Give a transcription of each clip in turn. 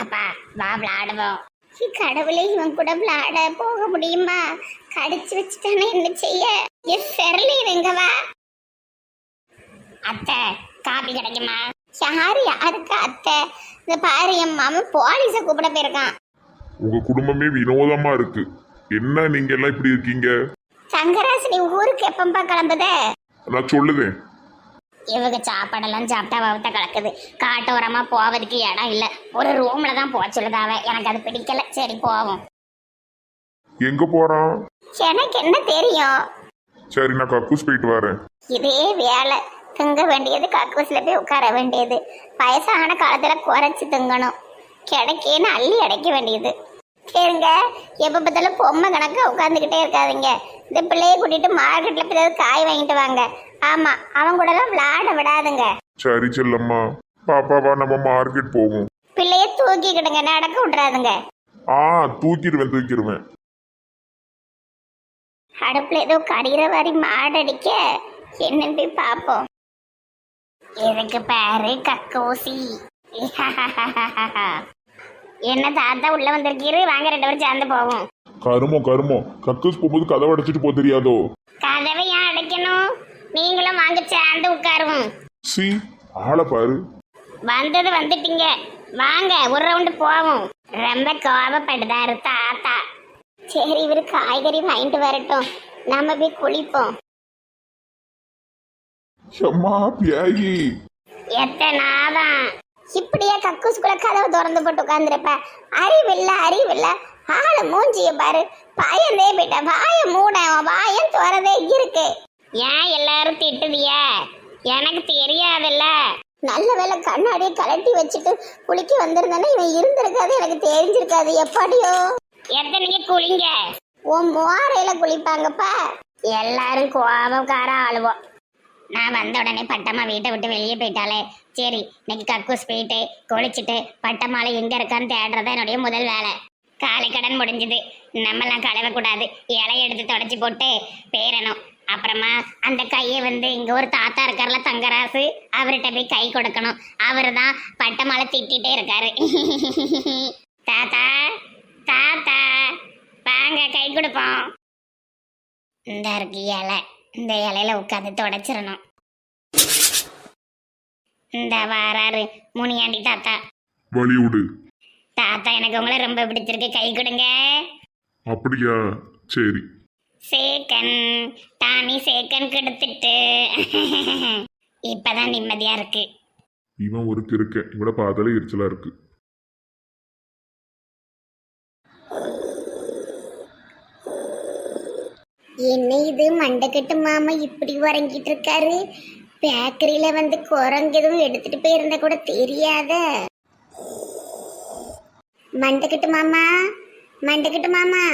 வாப்பா வா விளையாடுவோம் கடவுளே இவன் கூட விளையாட போக முடியுமா? கடிச்சு வச்சுட்டானே என்ன செய்ய? என் செரலி எங்க வா அத்தை காபி கிடைக்குமா? யாரு யாருக்கு அத்தை? இந்த பாரு என் மாமன் போலீஸை கூப்பிட போயிருக்கான். உங்க குடும்பமே வினோதமா இருக்கு. என்ன நீங்க எல்லாம் இப்படி இருக்கீங்க? சங்கராசினி ஊருக்கு எப்பம்பா கிளம்புதே? நான் சொல்லுதேன். இவங்க சாப்பாடெல்லாம் சாப்பிட்டா வவுத்த கலக்குது காட்டோரமா போவதுக்கு இடம் இல்ல. ஒரு ரூம்ல தான் போக சொல்லுதாவ எனக்கு அது பிடிக்கல. சரி போவோம். எங்க போறான் எனக்கு என்ன தெரியும்? சரி நான் கக்கூஸ் போயிட்டு வரேன். இதே வேலை. திங்க வேண்டியது கக்கூசில் போய் உட்கார வேண்டியது. வயசான காலத்துல குறைச்சி திங்கணும். கிடைக்கேன்னு அள்ளி அடைக்க வேண்டியது. சரிங்க எப்போ பார்த்தாலும் பொம்மை கணக்கா உட்காந்துக்கிட்டே இருக்காதீங்க. இந்த பிள்ளைய கூட்டிட்டு மார்க்கெட்ல போய் ஏதாவது காய் வாங்கிட்டு வாங்க. ஆமா அவன் கூடலாம் விளையாட விடாதுங்க. சரி செல்லம்மா. பாப்பாவா நம்ம மார்க்கெட் போவோம். பிள்ளைய தூக்கிக்கிடுங்க நடக்க விட்றாதுங்க ஆ தூக்கிடுவேன் தூக்கிடுவேன். அடுப்புல ஏதோ கடிகிற மாதிரி மாடடிக்க என்னன்னு போய் பார்ப்போம். இதுக்கு பேரு கக்கோசி. என்ன தாத்தா உள்ள வந்திருக்கீரு? வாங்க ரெண்டு பேரும் சேர்ந்து போவோம். கருமோ கருமோ கக்கூஸ் போகும்போது கதவை அடைச்சிட்டு போக தெரியாதோ? கதவை ஏன் அடைக்கணும்? நீங்களும் வாங்க சேர்ந்து உட்காருவோம். சி ஆளை பாரு. வந்தது வந்துட்டீங்க. வாங்க ஒரு ரவுண்டு போவோம். ரொம்ப கோபப்படுதாரு தாத்தா. சரி இவரு காய்கறி வாங்கிட்டு வரட்டும். நாம போய் குளிப்போம். எம்மா பியாயி எத்தனாதான் இப்படியே கக்கூசுக்குள்ள கதவு திறந்து போட்டு உட்காந்துருப்ப அறிவில்ல அறிவில்ல. ஆள மூஞ்சிய பாரு. பயந்தே போயிட்ட வாய மூட வாயம் துறதே இருக்கு. ஏன் எல்லாரும் திட்டுதிய எனக்கு தெரியாதுல்ல. நல்ல வேலை கண்ணாடியை கலட்டி வச்சுட்டு குளிக்க வந்திருந்தானே இவன் இருந்திருக்காது எனக்கு தெரிஞ்சிருக்காது. எப்படியோ? எத்தனைக்கு குளிங்க. உன் மோரையில குளிப்பாங்கப்பா. எல்லாரும் கோபக்கார ஆளுவோம் நான் வந்த உடனே பட்டம்மா வீட்டை விட்டு வெளியே போயிட்டாலே சரி இன்னைக்கு கக்கூஸ் போயிட்டு குளிச்சுட்டு பட்டம்மால எங்க இருக்கான்னு தேடுறதா என்னுடைய முதல் வேலை. காலை கடன் முடிஞ்சது. நம்மலாம் கழுவக்கூடாது இலைய எடுத்து தொடச்சி போட்டு பேரணும். அப்புறமா அந்த கையை வந்து இங்கே ஒரு தாத்தா இருக்கார்ல தங்கராசு அவர்கிட்ட போய் கை கொடுக்கணும். அவர் தான் பட்டமால திட்டிகிட்டே இருக்காரு. தாத்தா தாத்தா வாங்க கை கொடுப்போம். இந்த இருக்கு இலை. இந்த இலையில உட்காந்து தொடச்சிடணும். இந்த வாராரு. முனியாண்டி தாத்தா. வழி விடு. தாத்தா எனக்கு உங்களை ரொம்ப பிடிச்சிருக்கு. கை கொடுங்க. அப்படியா? சரி. சேக்கன் டானி சேக்கன் கெடுத்துட்டு. இப்பதான் நிம்மதியா இருக்கு. இவன் ஒரு கிறுக்க இவட பார்த்தாலே எரிச்சலா இருக்கு. என்ன இது மண்டைக்கட்டு மாமா இப்படி உறங்கிட்டு இருக்காரு பேக்கரியில வந்து குரங்கு எதுவும் எடுத்துட்டு போயிருந்தா கூட தெரியாத. மண்டைக்கட்டு மாமா மண்டைக்கட்டு மாமா.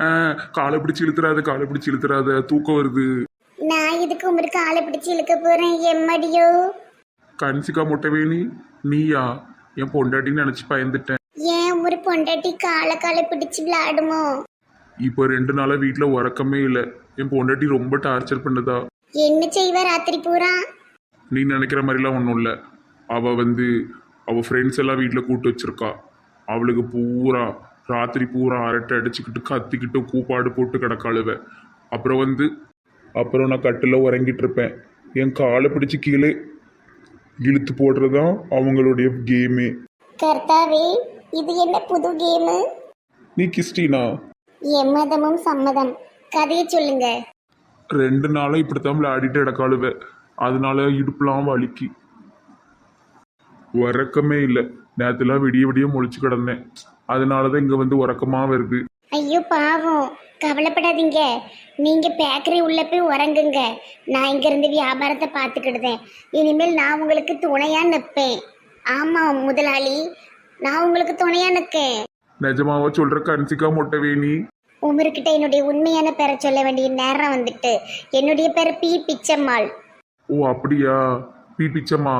ஆ, காலை பிடிச்சு இழுத்துறாத காலை பிடிச்சு இழுத்துறாத தூக்கம் வருது. நான் இதுக்கு உங்களுக்கு ஆளை பிடிச்சு இழுக்க போறேன் எம்மடியோ? கன்சிகா முட்டைவேணி நீயா? என் பொண்டாட்டின்னு நினைச்சு பயந்துட்டேன். ஏன் ஒரு பொண்டாட்டி காலை காலை பிடிச்சு விளையாடுமோ? இப்போ ரெண்டு நாளா வீட்டில் உறக்கமே இல்லை. என் பொண்டாட்டி ரொம்ப டார்ச்சர் பண்ணுதா? என்ன செய்வ ராத்திரி பூரா? நீ நினைக்கிற மாதிரிலாம் ஒன்றும் இல்லை. அவள் வந்து அவள் ஃப்ரெண்ட்ஸ் எல்லாம் வீட்டில் கூட்டு வச்சிருக்கா. அவளுக்கு பூரா ராத்திரி பூரா அரட்டை அடிச்சுக்கிட்டு கத்திக்கிட்டு கூப்பாடு போட்டு கிடக்காளுவ. அப்புறம் வந்து அப்புறம் நான் கட்டில் உறங்கிட்டு இருப்பேன். என் காலை பிடிச்சி கீழே இழுத்து போடுறது தான் அவங்களுடைய கேமே கர்த்தாவே இது என்ன புது கேமு நீ கிறிஸ்டினா? எம்மதமும் சம்மதம். கதையை சொல்லுங்க. ரெண்டு நாளாக இப்படித்தான் விளையாடிட்டு கிடக்காளுவ. அதனால இடுப்புலாம் வலிக்கு. உறக்கமே இல்லை. நேற்றுலாம் விடிய விடிய முழிச்சு கிடந்தேன். அதனால தான் இங்கே வந்து உறக்கமாக வருது. ஐயோ பாவம். கவலைப்படாதீங்க. நீங்க பேக்கரி உள்ள போய் உறங்குங்க. நான் இங்க இருந்து வியாபாரத்தை பார்த்துக்கிடுதேன். இனிமேல் நான் உங்களுக்கு துணையா நிற்பேன். ஆமா முதலாளி. நான் உங்களுக்கு துணையா நிற்கேன் நிஜமாவா சொல்ற கன்சிகா மொட்டை வேணி உமர்கிட்ட என்னுடைய உண்மையான பேரை சொல்ல வேண்டிய நேரம் வந்துட்டு. என்னுடைய பேர் பி பிச்சம்மாள். ஓ அப்படியா? பி பிச்சம்மா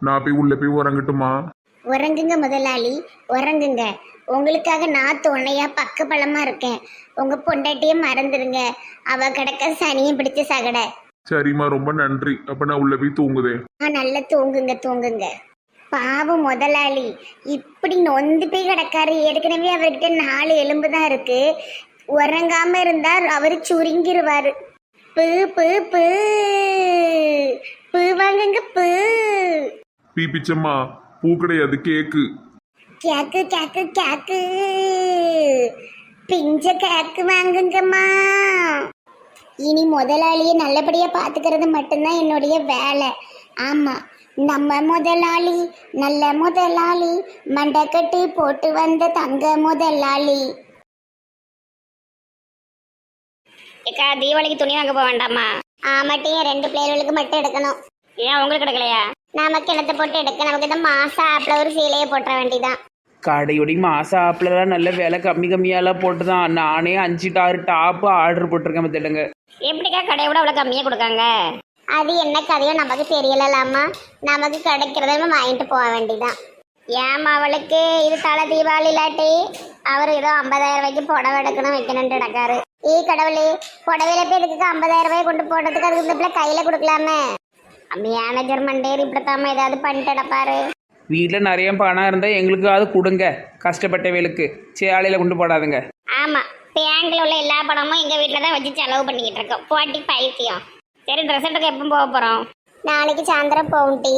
நான் போய் உள்ள போய் உறங்கட்டுமா? உறங்குங்க முதலாளி உறங்குங்க. உங்களுக்காக நான் துணையா பக்கபலமா இருக்கேன். உங்க பொண்டாட்டியை மறந்துடுங்க. அவ கிடக்க சனியும் பிடிச்ச சகடை. சரிம்மா ரொம்ப நன்றி. அப்ப நான் உள்ள போய் தூங்குதேன். ஆ நல்லா தூங்குங்க தூங்குங்க. பாவம் முதலாளி இப்படி நொந்து போய் கிடக்காரு. ஏற்கனவே அவர்கிட்ட நாலு எலும்பு தான் இருக்கு. உறங்காம இருந்தா அவரு சுருங்கிருவாரு. பு பு பு. பு வாங்குங்க பு. பீ பிச்சம்மா பூ கிடையாது கேக்கு. கேக்கு கேக்கு கேக்கு. பிஞ்ச கேக்கு வாங்குங்கம்மா. இனி முதலாளியை நல்லபடியா பாத்துக்கிறது மட்டும்தான் என்னுடைய வேலை. ஆமா நம்ம முதலாளி நல்ல முதலாளி மண்டக்கட்டி போட்டு வந்த தங்க முதலாளி. ஏக்கா தீபாவளிக்கு துணி வாங்க போக வேண்டாமா? ஆமாட்டியும் ரெண்டு பிள்ளைகளுக்கு மட்டும் எடுக்கணும். ஏன் உங்களுக்கு கிடைக்கலையா நமக்கு இடத்த போட்டு எடுக்க? நமக்கு இந்த மாச ஆப்பில் ஒரு சீலையை போட்டுற வேண்டியதான் கடையோடி மாச ஆப்பிளலாம் நல்ல விலை கம்மி கம்மியாலாம் போட்டு தான் நானே அஞ்சு டாரு டாப்பு ஆர்டர் போட்டிருக்கேன் பார்த்துடுங்க. எப்படிக்கா கடையை விட அவ்வளோ கம்மியாக கொடுக்காங்க? அது என்ன கதையோ நமக்கு தெரியலாமா நமக்கு கிடைக்கிறத நம்ம வாங்கிட்டு போக வேண்டியதான் ஏமா அவளுக்கு? இது தலை தீபாவளி இல்லாட்டி அவர் ஏதோ ஐம்பதாயிரம் ரூபாய்க்கு புடவை எடுக்கணும் வைக்கணும்னு நடக்காரு. ஈ கடவுளே புடவையில போய் இதுக்கு ஐம்பதாயிரம் ரூபாய் கொண்டு போடுறதுக்கு அதுக்கு இந்த பிள்ளை கையில கொடுக்கலாமே? மேனேஜர் மண்டேர் இப்படித்தாம ஏதாவது பண்ணிட்டு கிடப்பாரு வீட்டில் நிறைய பணம் இருந்தால் எங்களுக்கு அது கொடுங்க கஷ்டப்பட்டவைகளுக்கு சேலையில் கொண்டு போடாதுங்க. ஆமா பேங்க்ல உள்ள எல்லா பணமும் எங்க வீட்டில் தான் வச்சு செலவு பண்ணிக்கிட்டு இருக்கோம். போட்டி பைத்தியம். சரி ட்ரெஸ் எடுக்க எப்போ போக போறோம்? நாளைக்கு சாயந்தரம் போகும்டி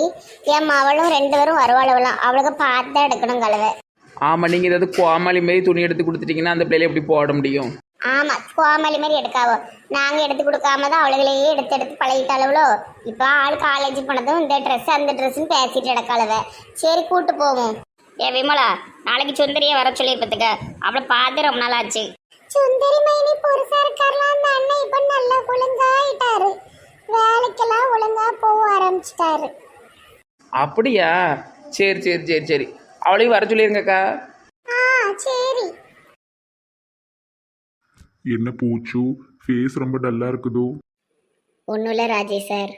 என் மவளும் ரெண்டு பேரும் வருவாளுவலாம் அவளுக்கு பார்த்து தான் எடுக்கணும் கழுவை ஆமாம் நீங்கள் ஏதாவது கோமாளி மாரி துணி எடுத்து கொடுத்துட்டீங்கன்னா அந்த பிள்ளையில எப்படி போட முடியும்? ஆமா கோமாளி மாதிரி எடுக்காவோ. நாங்க எடுத்து கொடுக்காம தான் அவளுகளையே எடுத்து எடுத்து பழகிட்டாளவளோ? இப்போ ஆள் காலேஜ் போனதும் இந்த ட்ரெஸ் அந்த ட்ரெஸ்ன்னு பேசிட்டு எடுக்காளவ சரி கூட்டு போவோம். ஏ விமலா நாளைக்கு சுந்தரிய வர சொல்லி பத்துக்க அவளை பார்த்து ரொம்ப நாள் ஆச்சு. சுந்தரி மைனி பொருசா இருக்கார்லாம் அந்த அண்ணன் இப்ப நல்லா ஒழுங்காயிட்டாரு. வேலைக்கெல்லாம் ஒழுங்கா போக ஆரம்பிச்சிட்டாரு. அப்படியா? சரி சரி சரி சரி. அவளையும் வர சொல்லிருங்கக்கா. என்ன பூச்சு? ஃபேஸ் ரொம்ப டல்லா இருக்குதோ? ஒன்றும் இல்லை ராஜேஷ் சார்.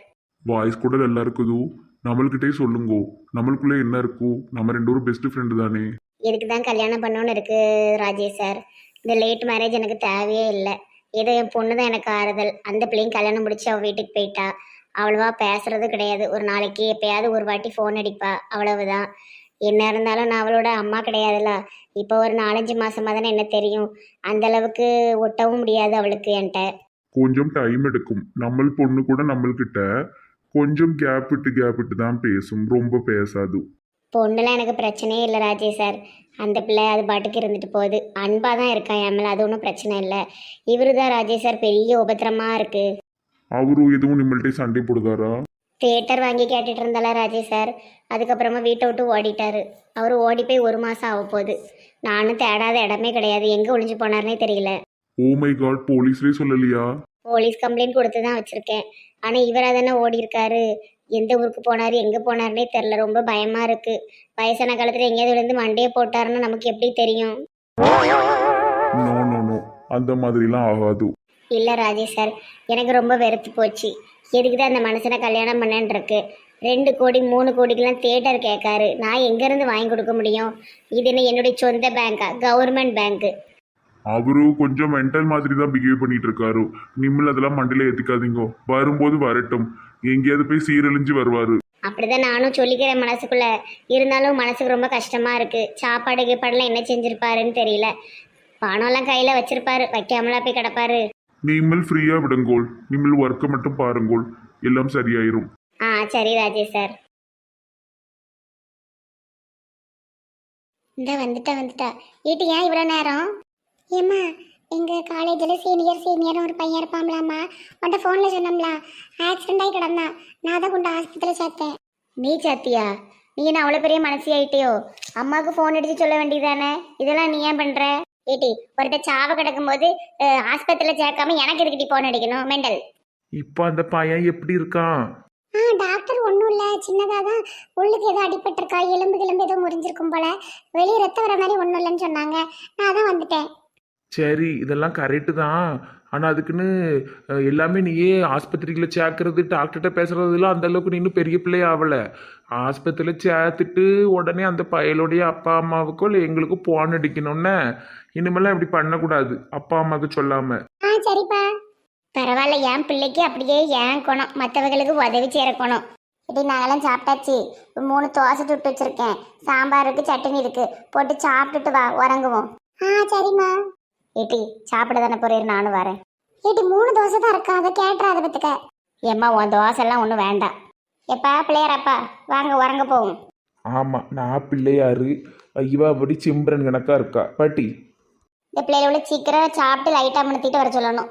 வாய்ஸ் கூட டல்லா இருக்குதோ? நம்மள்கிட்டே சொல்லுங்கோ. நம்மளுக்குள்ள என்ன இருக்கும் நம்ம ரெண்டு பேரும் பெஸ்ட் ஃப்ரெண்டு தானே. இதுக்கு தான் கல்யாணம் பண்ணணும்னு இருக்கு ராஜேஷ் சார். இந்த லேட் மேரேஜ் எனக்கு தேவையே இல்லை. ஏதோ என் பொண்ணு தான் எனக்கு ஆறுதல். அந்த பிள்ளையும் கல்யாணம் முடிச்சு அவள் வீட்டுக்கு போயிட்டா. அவ்வளவா பேசுறது கிடையாது. ஒரு நாளைக்கு எப்பயாவது ஒரு வாட்டி ஃபோன் அடிப்பா. அவ்வளவுதான். என்ன இருந்தாலும் நான் அவளோட அம்மா கிடையாதுல்ல. இப்போ ஒரு நாலஞ்சு மாசமா தானே என்ன தெரியும். அந்த அளவுக்கு ஒட்டவும் முடியாது அவளுக்கு என்கிட்ட. கொஞ்சம் டைம் எடுக்கும். நம்ம பொண்ணு கூட நம்மள்கிட்ட கொஞ்சம் கேப் விட்டு கேப் விட்டு தான் பேசும். ரொம்ப பேசாது. பொண்ணுலாம் எனக்கு பிரச்சனையே இல்லை ராஜேஷ் சார் அந்த பிள்ளை அது பாட்டுக்கு இருந்துட்டு போகுது. அன்பாக தான் இருக்கான் என் மேலே? அது ஒன்றும் பிரச்சனை இல்லை. இவரு தான் ராஜேஷ் சார் பெரிய உபத்திரமா இருக்கு. அவரும் எதுவும் நம்மள்ட்ட சண்டை போடுதாரா தேட்டர் வாங்கி கேட்டுட்டு இருந்தால ராஜேஷ் சார். அதுக்கப்புறமா வீட்டை விட்டு ஓடிட்டாரு. அவர் ஓடி போய் ஒரு மாதம் ஆக போகுது. நானும் தேடாத இடமே கிடையாது. எங்கே ஒளிஞ்சு போனார்னே தெரியல. ஓ மை காட் போலீஸ்லேயே சொல்லலையா? போலீஸ் கம்ப்ளைண்ட் கொடுத்து தான் வச்சுருக்கேன். ஆனால் இவராக தானே ஓடி இருக்காரு. எந்த ஊருக்கு போனார் எங்கே போனார்னே தெரில ரொம்ப பயமாக இருக்குது வயசான காலத்தில் எங்கேயாவது விழுந்து மண்டையை போட்டாருன்னு நமக்கு எப்படி தெரியும்? நோ நோ நோ அந்த மாதிரிலாம் ஆகாது. இல்லை ராஜேஷ் சார். எனக்கு ரொம்ப வெறுத்து போச்சு. எதுக்கு தான் அந்த மனுஷனை கல்யாணம் பண்ணேன்னு இருக்கு ரெண்டு கோடி மூணு கோடிக்கெல்லாம் தேட்டர் கேட்காரு. நான் எங்கேருந்து வாங்கி கொடுக்க முடியும்? இது என்ன என்னுடைய சொந்த பேங்க்கா கவர்மெண்ட் பேங்க்கு அவரு கொஞ்சம் மென்டல் மாதிரி தான் பிஹேவ் பண்ணிட்டு இருக்காரு நிம்மல் அதெல்லாம் மண்டையில ஏத்திக்காதீங்க. வரும்போது வரட்டும். எங்கேயாவது போய் சீரழிஞ்சு வருவாரு. அப்படிதான் நானும் சொல்லிக்கிறேன் மனசுக்குள்ள. இருந்தாலும் மனசுக்கு ரொம்ப கஷ்டமா இருக்கு. சாப்பாடு கீப்பாடுலாம் என்ன செஞ்சிருப்பாருன்னு தெரியல. பணம்லாம் கையில வச்சிருப்பாரு. வைக்காமலா போய் கிடப்பாரு. நிம்மல் ஃப்ரீயா விடுங்கோள். நிம்மல் ஒர்க்கை மட்டும் பாருங்கோள். எல்லாம் சரியாயிரும். ஆ சரி ராஜேஷ் சார் இந்த வந்துட்டா வந்துட்டா. வீட்டு ஏன் இவ்வளோ நேரம்? ஏம்மா எங்கள் காலேஜில் சீனியர் சீனியர் ஒரு பையன் இருப்பாம்லாம்மா உன்ட்ட ஃபோனில் சொன்னோம்ல. ஆக்சிடென்ட் ஆகி கிடந்தான். நான் தான் கொண்டு ஆஸ்பத்திரியில் சேர்த்தேன். நீ சாத்தியா நீ என்ன அவ்வளோ பெரிய மனசி ஆயிட்டியோ அம்மாவுக்கு ஃபோன் அடித்து சொல்ல வேண்டியதானே இதெல்லாம் நீ ஏன் பண்ணுற ஏட்டி ஒருத்த சாவ கிடக்கும்போது ஆஸ்பத்திரியில் சேர்க்காம எனக்கு எதுக்கிட்டி ஃபோன் அடிக்கணும்? மெண்டல். இப்போ அந்த பையன் எப்படி இருக்கான்? ஆ டாக்டர் ஒன்றும் இல்லை. சின்னதாக தான் உள்ளுக்கு ஏதோ அடிபட்டிருக்கா. எலும்பு கிளம்பு ஏதோ முறிஞ்சிருக்கும் போல. வெளியே ரத்தம் வர மாதிரி ஒன்றும் இல்லைன்னு சொன்னாங்க. நான் தான் வந்துட்டேன். சரி இதெல்லாம் கரெக்டு தான். ஆனால் அதுக்குன்னு எல்லாமே நீயே ஆஸ்பத்திரியில் சேர்க்கறது டாக்டர்கிட்ட பேசுகிறதுலாம் அந்த அளவுக்கு நீ இன்னும் பெரிய பிள்ளை ஆகலை ஆஸ்பத்திரியில் சேர்த்துட்டு உடனே அந்த பயலுடைய அப்பா அம்மாவுக்கோ இல்லை எங்களுக்கும் போன் அடிக்கணும்னே. இனிமேலாம் இப்படி பண்ணக்கூடாது. அப்பா அம்மாவுக்கு சொல்லாமல் ஆ சரிப்பா. பரவாயில்ல என் பிள்ளைக்கு அப்படியே ஏன் குணம். மற்றவர்களுக்கு உதவி சேரக்கணும் இப்படி நாங்களாம் சாப்பிட்டாச்சு. மூணு தோசை சுட்டு வச்சிருக்கேன். சாம்பார் இருக்கு சட்னி இருக்கு. போட்டு சாப்பிட்டுட்டு வா உறங்குவோம். ஆ சரிம்மா. ஏட்டி சாப்பிட தானே போறீர் நானும் வரேன். ஏட்டி மூணு தோசை தான் இருக்கா? அதை கேட்டுறாத பத்துக்க. ஏம்மா உன் தோசை எல்லாம் ஒன்றும் வேண்டாம். எப்பா பிள்ளையாரப்பா வாங்க உறங்க போவோம். ஆமாம் நான் பிள்ளையாரு. இவ அப்படி சிம்ரன் கணக்கா இருக்கா. பாட்டி. இந்த பிள்ளைகள சீக்கிரம் சாப்பிட்டு லைட்டாக முணுத்திட்டு வர சொல்லணும்.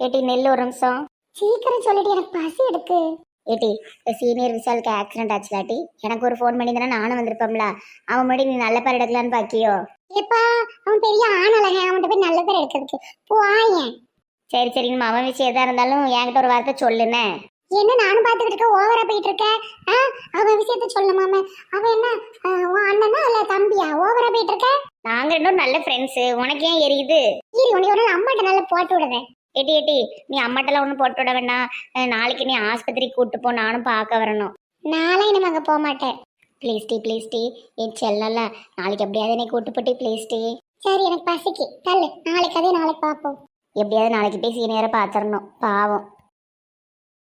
ஏட்டி நெல் ஒரு நிமிஷம். சீக்கிரம் சொல்லிட்டு எனக்கு பசி எடுக்கு. ஏட்டி சீனியர் விஷாலுக்கு ஆக்சிடென்ட் ஆச்சுலாட்டி எனக்கு ஒரு ஃபோன் பண்ணி தானே நானும் வந்திருப்போம்ல அவன் முன்னாடி நீ நல்ல பேர் எடுக்கலான்னு பாக்கியோ? ஏப்பா அவன் பெரிய ஆணலங்க அவன்கிட்ட போய் நல்ல பேர் எடுக்கிறதுக்கு. போயேன் சரி சரி நம்ம அவன் விஷயம் எதா இருந்தாலும் என்கிட்ட ஒரு வார்த்தை சொல்லுனே. என்ன நானும் பார்த்துக்கிட்டு இருக்க ஓவரா போயிட்டு இருக்க ஆ, அவன் விஷயத்த சொல்லுமாம அவன் என்ன ஆ, உன் அண்ணனா இல்ல தம்பியா? ஓவரா போயிட்டு இருக்க? நாங்க ரெண்டும் நல்ல ஃப்ரெண்ட்ஸ் உனக்கு ஏன் எரியுது? இரு உனக்கு ஒரு நாள் அம்மாட்ட நல்லா போட்டு விடுவேன். எட்டி எட்டி நீ அம்மாட்டெல்லாம் ஒன்றும் போட்டு விட வேண்டாம். அஹ் நாளைக்கு நீ ஆஸ்பத்திரிக்கு கூட்டு போ நானும் பார்க்க வரணும். நாளை இனிமே அங்கே போக மாட்டேன். ப்ளீஸ் டி ப்ளீஸ் டி. என் செல்லல நாளைக்கு எப்படியாவது நீ கூட்டு போட்டி ப்ளீஸ் டி. சரி எனக்கு பசிக்கு. தள்ளு. நாளைக்கு அதே நாளைக்கு பார்ப்போம் எப்படியாவது நாளைக்கு போய் சீனியரை பார்த்துடணும் பாவம்.